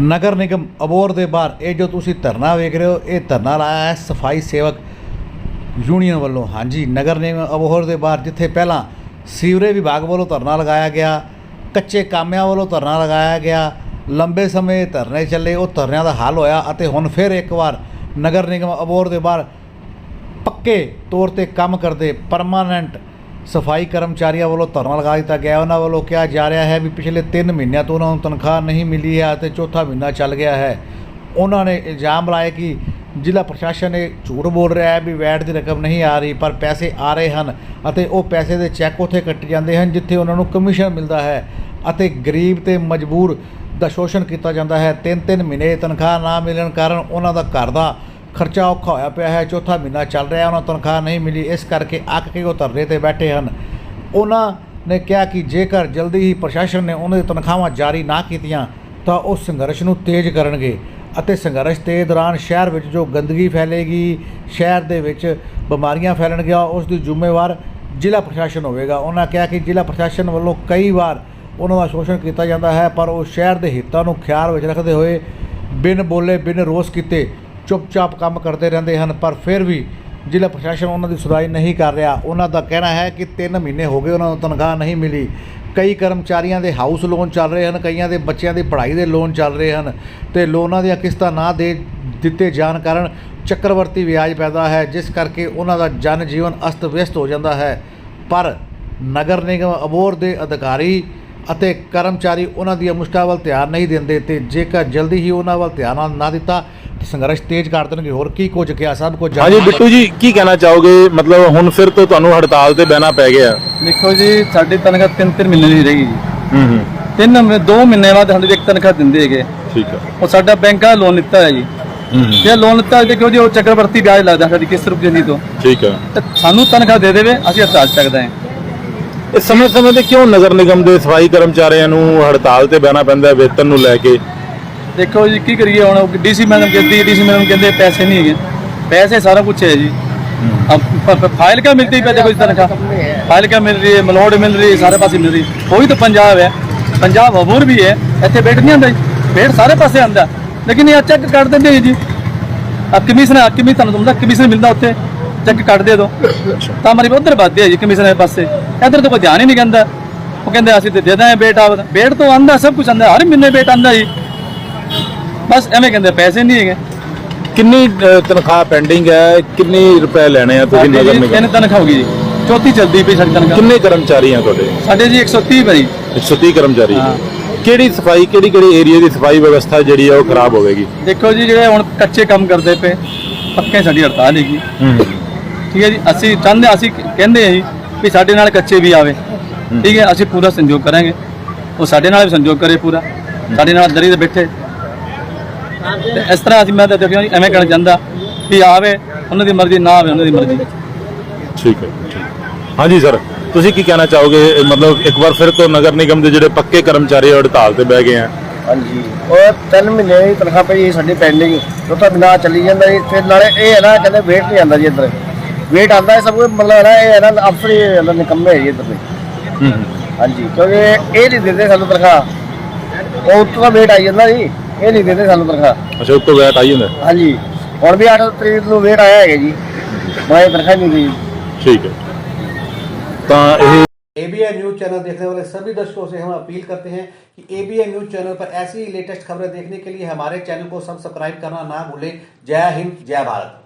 ਨਗਰ ਨਿਗਮ ਅਬੋਰ ਦੇ ਬਾਹਰ, ਇਹ ਜੋ ਤੁਸੀਂ ਧਰਨਾ ਵੇਖ ਰਹੇ ਹੋ, ਇਹ ਧਰਨਾ ਲਾਇਆ ਹੈ ਸਫ਼ਾਈ ਸੇਵਕ ਯੂਨੀਅਨ ਵੱਲੋਂ। ਹਾਂਜੀ, ਨਗਰ ਨਿਗਮ ਅਬੋਹਰ ਦੇ ਬਾਹਰ, ਜਿੱਥੇ ਪਹਿਲਾਂ ਸੀਵਰੇਜ ਵਿਭਾਗ ਵੱਲੋਂ ਧਰਨਾ ਲਗਾਇਆ ਗਿਆ, ਕੱਚੇ ਕਾਮਿਆਂ ਵੱਲੋਂ ਧਰਨਾ ਲਗਾਇਆ ਗਿਆ, ਲੰਬੇ ਸਮੇਂ ਧਰਨੇ ਚੱਲੇ, ਉਹ ਧਰਨਿਆਂ ਦਾ ਹੱਲ ਹੋਇਆ ਅਤੇ ਹੁਣ ਫਿਰ ਇੱਕ ਵਾਰ ਨਗਰ ਨਿਗਮ ਅਬੋਹਰ ਦੇ ਬਾਹਰ ਪੱਕੇ ਤੌਰ ਤੇ ਕੰਮ ਕਰਦੇ ਪਰਮਾਨੈਂਟ ਸਫ਼ਾਈ ਕਰਮਚਾਰੀਆਂ ਵੱਲੋਂ ਧਰਨਾ ਲਗਾ ਦਿੱਤਾ ਗਿਆ। ਉਹਨਾਂ ਵੱਲੋਂ ਕਿਹਾ ਜਾ ਰਿਹਾ ਹੈ ਵੀ ਪਿਛਲੇ 3 ਮਹੀਨਿਆਂ ਤੋਂ ਉਹਨਾਂ ਨੂੰ ਤਨਖਾਹ ਨਹੀਂ ਮਿਲੀ ਹੈ ਅਤੇ ਚੌਥਾ ਮਹੀਨਾ ਚੱਲ ਗਿਆ ਹੈ। ਉਹਨਾਂ ਨੇ ਇਲਜ਼ਾਮ ਲਾਇਆ ਕਿ ਜ਼ਿਲ੍ਹਾ ਪ੍ਰਸ਼ਾਸਨ ਇਹ ਝੂਠ ਬੋਲ ਰਿਹਾ ਹੈ ਵੀ ਵੈਟ ਦੀ ਰਕਮ ਨਹੀਂ ਆ ਰਹੀ, ਪਰ ਪੈਸੇ ਆ ਰਹੇ ਹਨ ਅਤੇ ਉਹ ਪੈਸੇ ਦੇ ਚੈੱਕ ਉੱਥੇ ਕੱਟ ਜਾਂਦੇ ਹਨ ਜਿੱਥੇ ਉਹਨਾਂ ਨੂੰ ਕਮਿਸ਼ਨ ਮਿਲਦਾ ਹੈ ਅਤੇ ਗਰੀਬ ਤੇ ਮਜਬੂਰ ਦਾ ਸ਼ੋਸ਼ਣ ਕੀਤਾ ਜਾਂਦਾ ਹੈ। ਤਿੰਨ ਤਿੰਨ ਮਹੀਨੇ ਤਨਖਾਹ ਨਾ ਮਿਲਣ ਕਾਰਨ ਉਹਨਾਂ ਦਾ ਘਰ ਦਾ ਖਰਚਾ ਔਖਾ ਹੋਇਆ ਪਿਆ ਹੈ, ਚੌਥਾ ਮਹੀਨਾ ਚੱਲ ਰਿਹਾ, ਉਹਨਾਂ ਨੂੰ ਤਨਖਾਹ ਨਹੀਂ ਮਿਲੀ, ਇਸ ਕਰਕੇ ਅੱਕ ਕੇ ਉਹ ਧਰਨੇ ਤੇ ਬੈਠੇ ਹਨ। ਉਹਨਾਂ ਨੇ ਕਿਹਾ ਕਿ ਜੇਕਰ ਜਲਦੀ ਹੀ ਪ੍ਰਸ਼ਾਸਨ ਨੇ ਉਹਨਾਂ ਦੀ ਤਨਖਾਹਾਂ ਜਾਰੀ ਨਾ ਕੀਤੀਆਂ, ਤਾਂ ਉਹ ਸੰਘਰਸ਼ ਨੂੰ ਤੇਜ਼ ਕਰਨਗੇ ਅਤੇ ਸੰਘਰਸ਼ ਦੇ ਦੌਰਾਨ ਸ਼ਹਿਰ ਵਿੱਚ ਜੋ ਗੰਦਗੀ ਫੈਲੇਗੀ, ਸ਼ਹਿਰ ਦੇ ਵਿੱਚ ਬਿਮਾਰੀਆਂ ਫੈਲਣਗੀਆਂ, ਉਸ ਦੀ ਜ਼ਿੰਮੇਵਾਰ ਜ਼ਿਲ੍ਹਾ ਪ੍ਰਸ਼ਾਸਨ ਹੋਵੇਗਾ। ਉਹਨਾਂ ਕਿਹਾ ਕਿ ਜ਼ਿਲ੍ਹਾ ਪ੍ਰਸ਼ਾਸਨ ਵੱਲੋਂ ਕਈ ਵਾਰ ਉਹਨਾਂ ਦਾ ਸ਼ੋਸ਼ਣ ਕੀਤਾ ਜਾਂਦਾ ਹੈ, ਪਰ ਉਹ ਸ਼ਹਿਰ ਦੇ ਹਿੱਤਾਂ ਨੂੰ ਖਿਆਲ ਵਿੱਚ ਰੱਖਦੇ ਹੋਏ ਬਿਨ ਬੋਲੇ, ਬਿਨ ਰੋਸ ਕੀਤੇ ਚੁੱਪਚਾਪ ਕੰਮ ਕਰਦੇ ਰਹਿੰਦੇ ਹਨ, ਪਰ ਫਿਰ ਵੀ ਜ਼ਿਲ੍ਹਾ ਪ੍ਰਸ਼ਾਸਨ ਉਹਨਾਂ ਦੀ ਸੁਣਵਾਈ ਨਹੀਂ ਕਰ ਰਿਹਾ। ਉਹਨਾਂ ਦਾ ਕਹਿਣਾ ਹੈ ਕਿ 3 ਮਹੀਨੇ ਹੋ ਗਏ ਉਹਨਾਂ ਨੂੰ ਤਨਖਾਹ ਨਹੀਂ ਮਿਲੀ। ਕਈ ਕਰਮਚਾਰੀਆਂ ਦੇ ਹਾਊਸ ਲੋਨ ਚੱਲ ਰਹੇ ਹਨ, ਕਈਆਂ ਦੇ ਬੱਚਿਆਂ ਦੀ ਪੜ੍ਹਾਈ ਦੇ ਲੋਨ ਚੱਲ ਰਹੇ ਹਨ ਤੇ ਲੋਨਾਂ ਦੀਆਂ ਕਿਸ਼ਤਾਂ ਨਾ ਦੇ ਦਿੱਤੇ ਜਾਣ ਕਾਰਨ ਚੱਕਰਵਰਤੀ ਵਿਆਜ ਪੈਦਾ ਹੈ, ਜਿਸ ਕਰਕੇ ਉਹਨਾਂ ਦਾ ਜਨ ਜੀਵਨ ਅਸਤ ਵਿਅਸਤ ਹੋ ਜਾਂਦਾ ਹੈ। ਪਰ ਨਗਰ ਨਿਗਮ ਅਬੋਰ ਦੇ ਅਧਿਕਾਰੀ ਅਤੇ ਕਰਮਚਾਰੀ ਉਹਨਾਂ ਦੀਆਂ ਮੁਸ਼ਕਲਾਂ ਵੱਲ ਧਿਆਨ ਨਹੀਂ ਦਿੰਦੇ ਤੇ ਜੇਕਰ ਜਲਦੀ ਹੀ ਉਹਨਾਂ ਵੱਲ ਧਿਆਨ ਨਾ ਦਿੱਤਾ ਸੰਘਰਸ਼ ਤੇਜ਼ ਕਰ ਦੇਣਗੇ ਹੋਰ ਕੀ ਕੁਝ ਕਿਹਾ ਸਭ ਕੁਝ ਹਾਂਜੀ ਬਿੱਟੂ ਜੀ ਕੀ ਕਹਿਣਾ ਚਾਹੋਗੇ? ਮਤਲਬ ਹੁਣ ਫਿਰ ਤੋਂ ਤੁਹਾਨੂੰ ਹੜਤਾਲ ਤੇ ਬਹਿਣਾ ਪੈ ਗਿਆ। ਦੇਖੋ ਜੀ ਸਾਡੀ ਤਨਖਾਹ ਤਿੰਨ ਤਿੰਨ ਮਹੀਨੇ ਦੀ ਰਹੇਗੀ ਜੀ। ਹੂੰ ਹੂੰ। ਤਿੰਨ ਮਹੀਨੇ ਦੋ ਮਹੀਨੇ ਬਾਅਦ ਸਾਨੂੰ ਇੱਕ ਤਨਖਾਹ ਦਿੰਦੇ ਹੈਗੇ। ਠੀਕ ਹੈ ਉਹ ਸਾਡਾ ਬੈਂਕਾਂ ਲੋਨ ਲਿੱਤਾ ਹੈ ਜੀ। ਜੇ ਲੋਨ ਲਿੱਤਾ ਹੈ ਦੇਖੋ ਜੀ ਉਹ ਚੱਕਰਵਰਤੀ ਵਿਆਜ ਲੱਗਦਾ ਸਾਡੀ ਕਿਸ ਰੁਪਏ ਦੀ ਤੋਂ। ਠੀਕ ਹੈ ਤੇ ਸਾਨੂੰ ਤਨਖਾਹ ਦੇ ਦੇਵੇ ਅਸੀਂ ਹੜਤਾਲ ਚੱਕਦੇ ਹਾਂ। ਇਹ ਸਮੇਂ ਸਮੇਂ ਤੇ ਕਿਉਂ ਨਗਰ ਨਿਗਮ ਦੇ ਸਫ਼ਾਈ ਕਰਮਚਾਰੀਆਂ ਨੂੰ ਹੜਤਾਲ ਤੇ ਬਹਿਣਾ ਪੈਂਦਾ ਹੈ ਵੇਤਨ ਨੂੰ ਲੈ ਕੇ? ਦੇਖੋ ਜੀ ਕੀ ਕਰੀਏ ਹੁਣ ਡੀਸੀ ਮੈਡਮ ਕਹਿੰਦੀ ਡੀਸੀ ਮੈਡਮ ਕਹਿੰਦੇ ਪੈਸੇ ਨਹੀਂ ਹੈਗੇ ਪੈਸੇ ਸਾਰਾ ਕੁਝ ਹੈ ਜੀ अब फ- फ- फाइल क्या मिलती है देखो इस तरह का फाइल क्या मिल रही है मलोड मिल रही है सारे पासे मिल रही है वही तो पंजाब है पंजाब अबूर भी है ਇੱਥੇ ਵੇਟ ਨਹੀਂ ਆਉਂਦਾ ਜੀ ਵੇਟ ਸਾਰੇ ਪਾਸੇ ਆਉਂਦਾ ਲੇਕਿਨ ਇਹ ਚੈੱਕ ਕਰ ਦਿੰਦੇ ਜੀ ਆ ਕਮਿਸ਼ਨ ਆ ਕਮਿਸ਼ਨ ਤੁਹਾਨੂੰ ਹੁੰਦਾ ਕਮਿਸ਼ਨ ਮਿਲਦਾ ਉੱਥੇ ਚੈੱਕ ਕੱਟ ਦੇ ਦੋ ਤਾਂ ਹਮਾਰੀ ਉਧਰ ਵੱਧਦੇ ਆ ਜੀ ਕਮਿਸ਼ਨ ਦੇ ਪਾਸੇ ਇੱਧਰ ਤਾਂ ਕੋਈ ਧਿਆਨ ਹੀ ਨਹੀਂ ਕਹਿੰਦਾ ਉਹ ਕਹਿੰਦੇ ਅਸੀਂ ਤੇ ਦੇ ਦਾਂਗੇ ਵੇਟ ਆ ਵੇਟ ਤੋਂ ਆਂਦਾ ਸਭ ਕੁਝ ਆਂਦਾ ਹਰ ਮਹੀਨੇ ਵੇਟ ਆਂਦਾ ਜੀ ਬਸ ਐਵੇਂ ਕਹਿੰਦੇ ਪੈਸੇ ਨਹੀਂ ਹੈਗੇ। ਕਿੰਨੀ ਅ, ਤਨਖਾਹ ਪੈਂਡਿੰਗ ਹੈ? ਕਿੰਨੀ ਰੁਪਏ ਲੈਣੇ ਆ ਤੁਸੀਂ ਨਗਰ ਜੀ ਤਿੰਨ ਨਿਗਮ? ਤਨਖਾਹ ਹੋ ਗਈ ਜੀ। ਚੌਥੀ ਚੱਲਦੀ ਪਈ ਸਾਡੀ ਤਨਖਾਹ। ਕਿੰਨੇ ਕਰਮਚਾਰੀ ਆ ਤੁਹਾਡੇ? ਸਾਡੇ ਜੀ 130 ਭਾਈ। 130 ਕਰਮਚਾਰੀ। ਹਾਂ। ਕਿਹੜੀ ਸਫ਼ਾਈ ਕਿਹੜੀ ਕਿਹੜੀ ਏਰੀਆ ਦੀ ਸਫ਼ਾਈ ਵਿਵਸਥਾ ਜਿਹੜੀ ਆ ਉਹ ਖਰਾਬ ਹੋਵੇਗੀ ਦੇਖੋ ਜੀ ਜਿਹੜੇ ਹੁਣ ਕੱਚੇ ਕੰਮ ਕਰਦੇ ਪਏ ਪੱਕੇ ਸਾਡੀ ਹੜਤਾਲ ਹੈਗੀ। ਹੂੰ। ਠੀਕ ਹੈ ਜੀ ਅਸੀਂ ਚਾਹੁੰਦੇ ਅਸੀਂ ਕਹਿੰਦੇ ਹਾਂ ਜੀ ਵੀ ਸਾਡੇ ਨਾਲ ਕੱਚੇ ਵੀ ਆਵੇ। ਠੀਕ ਹੈ ਅਸੀਂ ਪੂਰਾ ਸੰਯੋਗ ਕਰਾਂਗੇ। ਉਹ ਸਾਡੇ ਨਾਲ ਵੀ ਸੰਯੋਗ ਕਰੇ ਪੂਰਾ। ਸਾਡੇ ਨਾਲ ਦਰੀ ਤੇ ਬੈਠੇ। ਤੇ ਇਸ ਤਰ੍ਹਾਂ ਅਸੀਂ ਮੈਂ ਤਾਂ ਦੇਖਿਆ ਜੀ ਐਵੇਂ ਕਹਿਣਾ ਚਾਹੁੰਦਾ ਵੀ ਆਵੇ ਉਹਨਾਂ ਦੀ ਮਰਜ਼ੀ ਨਾ ਆਵੇ ਉਹਨਾਂ ਦੀ ਮਰਜ਼ੀ। ਠੀਕ ਹੈ ਠੀਕ। ਹਾਂਜੀ ਸਰ ਤੁਸੀਂ ਕੀ ਕਹਿਣਾ ਚਾਹੋਗੇ? ਇਹ ਮਤਲਬ ਇੱਕ ਵਾਰ ਫਿਰ ਤੋਂ ਨਗਰ ਨਿਗਮ ਦੇ ਜਿਹੜੇ ਪੱਕੇ ਕਰਮਚਾਰੀ ਆ, ਹੜਤਾਲ ਤੇ ਬਹਿ ਗਏ ਆ। ਹਾਂਜੀ। ਉਹ ਤਿੰਨ ਮਹੀਨੇ ਦੀ ਤਨਖਾਹ ਪਈ ਸਾਡੀ ਪੈਂਡਿੰਗ ਚੌਥਾ ਮਹੀਨਾ ਚੱਲੀ ਜਾਂਦਾ ਜੀ। ਫਿਰ ਨਾਲੇ ਇਹ ਹੈ ਨਾ ਕਹਿੰਦੇ ਵੇਟ ਨਹੀਂ ਆਉਂਦਾ ਜੀ ਇੱਧਰ। ਵੇਟ ਆਉਂਦਾ ਹੈ ਸਭ ਕੁਝ ਮਤਲਬ ਹੈ ਨਾ ਇਹ ਹੈ ਨਾ ਅਫਸਰ ਹੀ ਅੰਦਰ ਨਿਕੰਮੇ ਹੈ ਜੀ ਇੱਧਰ ਦੇ। ਹੂੰ ਹੂੰ। ਹਾਂਜੀ ਕਿਉਂਕਿ ਇਹ ਨਹੀਂ ਦਿੰਦੇ ਸਾਨੂੰ ਤਨਖਾਹ। ਉਹ ਉੱਤੋਂ ਦਾ ਵੇਟ ਆਈ ਜਾਂਦਾ ਜੀ। ਇਹ ਨਹੀਂ ਦਿੰਦੇ ਸਾਨੂੰ ਤਨਖਾਹ ਅੱਛਾ ਉੱਤੋਂ ਵੈਟ ਆਈ ਹੁੰਦਾ ਹਾਂਜੀ ਹੁਣ ਵੀ 8 ਤਰੀਕ ਨੂੰ ਵੇਟ ਆਇਆ ਹੈਗਾ ਜੀ ਮੈਂ ਤਨਖਾਹ ਨਹੀਂ ਦੀ ਠੀਕ ਹੈ ਤਾਂ ਇਹ एबीएन न्यूज चैनल देखने वाले सभी दर्शकों से हम अपील करते हैं कि एबीएन न्यूज चैनल पर ऐसी ही लेटेस्ट खबरें देखने के लिए हमारे चैनल को सब्सक्राइब करना ना भूलें जय हिंद जय भारत